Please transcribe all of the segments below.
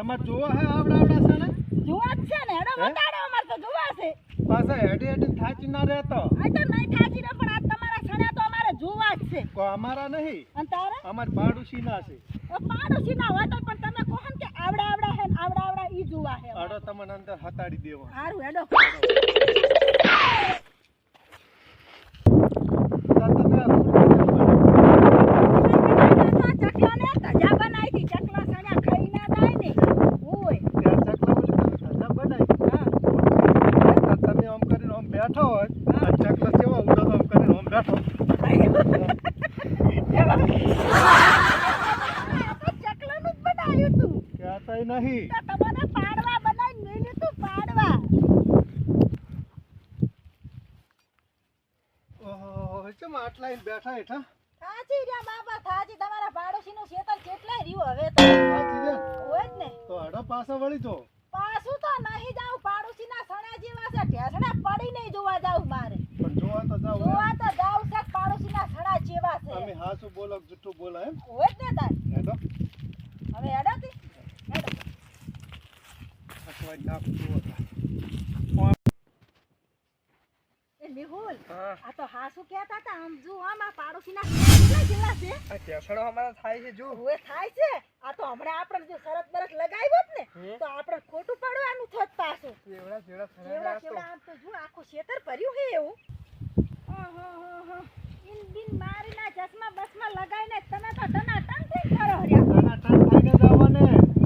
તમારે જોવા હે આવડા આવડા છે ને? જોવા જ છે ને હેડો વટાડો અમાર તો જોવા છે. પાસે હેડી હેડી થાચી ના રહેતો. આ તો નહીં થાચી રે પણ આ તમારા સણ્યા તો અમારે જોવા જ છે. કો અમારા નહીં. અને તારે? અમાર પાડોશી ના છે. પાડોશી ના હોય તો પણ તમે કહો કે આવડા આવડા હે આવડા આવડા ઈ જોવા હે અડો તમને અંદર હતાડી દેવા. હારું હેડો તાર તમે આ ફૂલ ચકલા ને ધજા બનાવી હતી ચકલા સણ્યા ખાઈ ના જાય ને ઓય ત્યાં ચકલા ઓલી તમે ધજા બનાવી હા તો તમે આમ કરીને આમ બેઠો હોય અને ચકલો કેવો ઉડો આમ કરીને આમ બેઠો ચકલાનું જ બનાવ્યું તું કહેતાય નહીં. તમને પાડવા બનાવી મેલ્યું તું પાડવા. ઓહો કેમ આટલા બેઠા હેઠા? થાજી રે બાબા થાજી તમારા પાડોશીનું શેતર કેટલા રહ્યું હવે તો. થાજી રે હોય જ ને. તો આડો પાછો વળી જો પાછું તો નહીં જાઉં. પાડોશીના સણા જેવા છે. ઢેસણા પડી નહીં જોવા જાઉં મારે પણ જોવા તો જાવ જોવા તો જાઉં છે પાડોશીના સણા જેવા છે અમે હાસું બોલો કે જૂઠું બોલો એમ હોય જ ને તાર હેડો હવે હેડો તી હેડો અટવાઈ નાખ જુઓ તાર. એ નિહુલ હા. આ તો હાસુ કહેતા હતા આમ જો આમ આ પાડોશીના કેટલા જેવા છે આ ટેસડો અમારા થાય છે જો. હવે થાય છે. આ તો હમણાં આપણે જો શરત બરત લગાવ્યો ને તો આપણે ખોટું પડવાનું થોત પાછું કેવડા જેવડા કેવડા કેવડા આમ તો જો આખું ખેતર ભર્યું છે એવું ઓહોહોહો. ઈન બીન મારીના ચશ્મા બસમાં લગાઈને તમે તો ટનાટન થઈ કરો રહ્યા. ટના ટન થઈને જ આવવાને.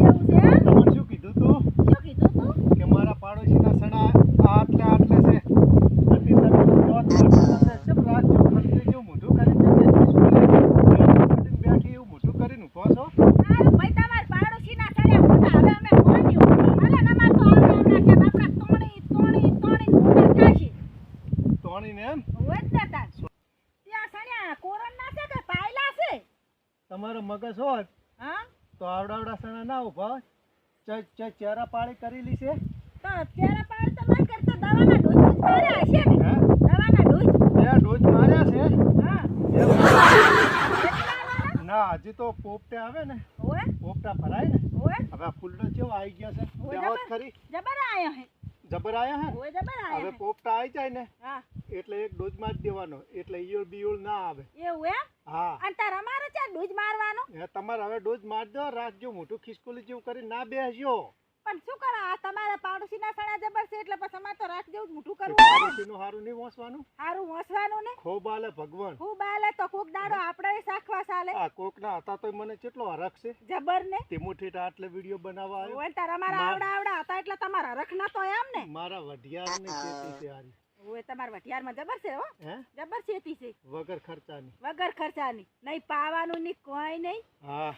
એવું છે એમ? તમને શું કીધું તું શું કીધું તું? કે મારા પાડોશીના સણા આ આટલે આટલે છે અતિ તમે તો દોત કરતા કેમ રાત જેવું ખંડરી જેવું મોઢું કરીને જશે? સ્કૂલે બેઠી બેઠી એવું મોઢું કરીને ઊભો છો? હારું ભાઈ તમારા પાડોશીના સળિયા મોટા. હવે અમે માન્યું. હાલે ને અમાર તો આવડા આવડા છે. બાપરા તોણી, તોણી, તોણી મોટા થાશે. તોણીને તાર. ત્યાં છે કે પાયલા છે? તમારો મગજ હોત હા? તો આવડા આવડા સણા ના ઊભા ચેરા પાળી કરેલી છે તો અત્યારે પાડ તો નહીં કરતા. દવાના ડોઝ માર્યા હશે ને? દવાના ડોઝ? બે ડોઝ માર્યા છે હા. ના હજી તો પોપટે આવે ને? પોપટા ભરાય ને હવે ફૂલડો કેવો આવી ગયો છે ખરી જબર આયા હે. જબર આયા હે જબર આયા હવે પોપટા આવી જાય ને હા. એટલે એક ડોઝમાં જ દેવાનો. એટલે ઈયોળ બીયોળ ના આવે. એવું એમ? હા. અને તાર અમારે ચાલ ડોઝ મારવાનો? એ તમારે હવે ડોઝ માર દો રાખજો મોટું ખિસકોલી જેવું કરી ના બેસજો. પણ શું કરો? આ તમારા પાડોશીના સણા જબર છે એટલે પછી અમારે તો રાખ જેવું જ મોટું કરવું પાડોશી નું હારું નહીં વાંચવાનું હારું વાંસવાનું ને? ખૂબ આલે ભગવાન. ખૂબ આલે તો કોક દાડો આપણે સાખવા ચાલે આ કોકના હતા તો મને કેટલો હરખ છે. જબર ને? તે મુઠ્ઠી આટલે વીડિયો બનાવવા આવ્યો. તારા મારા આવડા આવડા હતા એટલે તમારા રખ તો એમ ને? મારા વઢિયારની ખેતી છે આની હોય તમારા વટિયારમાં જબર છે હો? હે? જબર ખેતી છે. વગર ખર્ચાની. વગર ખર્ચાની. નહીં પાવાનું ની કોઈ નહીં. હા.